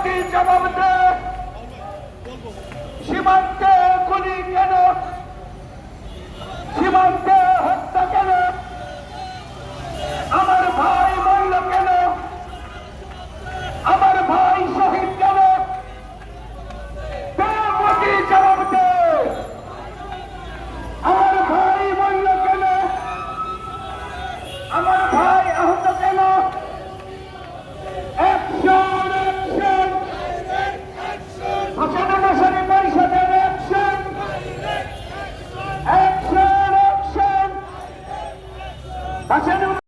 भारतीय जनता আসেন